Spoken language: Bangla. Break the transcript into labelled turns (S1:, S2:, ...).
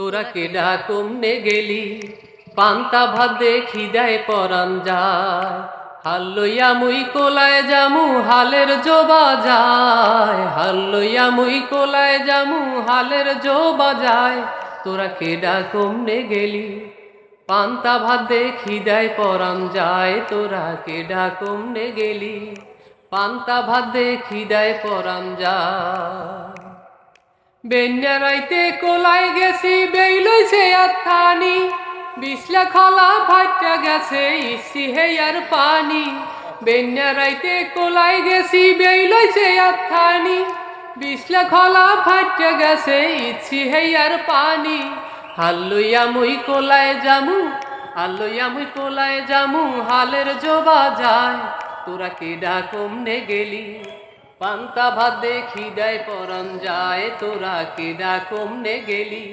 S1: তোরা কেডা কমনে গেলি, পান্তা ভাত দেখি দেয় পরান যায়। হাল লইয়া মুই কোলায় জামু হালের জোবা যায়। হাল লইয়া মুই কোলায় জামু হালের জোবা যায়। তোরা কেডা কমনে গেলি, পান্তা ভাত দেখি দেয় পরান যায়। তোরা কেডা কমনে গেলি, পান্তা ভাত দেখি দেয় পরান যায়। বেন্যা রাইতে কোলায় গেছি বেইলইছে আথানি বিশলা খলা ফাটা গেছে, ইসি হেয়ার পানি। বেন্যা রাইতে কোলায় গেছি বেইলইছে আথানি বিশলা খলা ফাটা গেছে ইচ্ছি হেয়ার পানি। হাল্লুইয়া মুই কোলায় জামু হাল্লুইয়া মুই কোলায় জামু হালের জবা যায়। তোরা কেডা কমনে গেলি? পান্তা ভাত দেখি দেয় পরম যায় তোরা কেডা কমনে গেলি।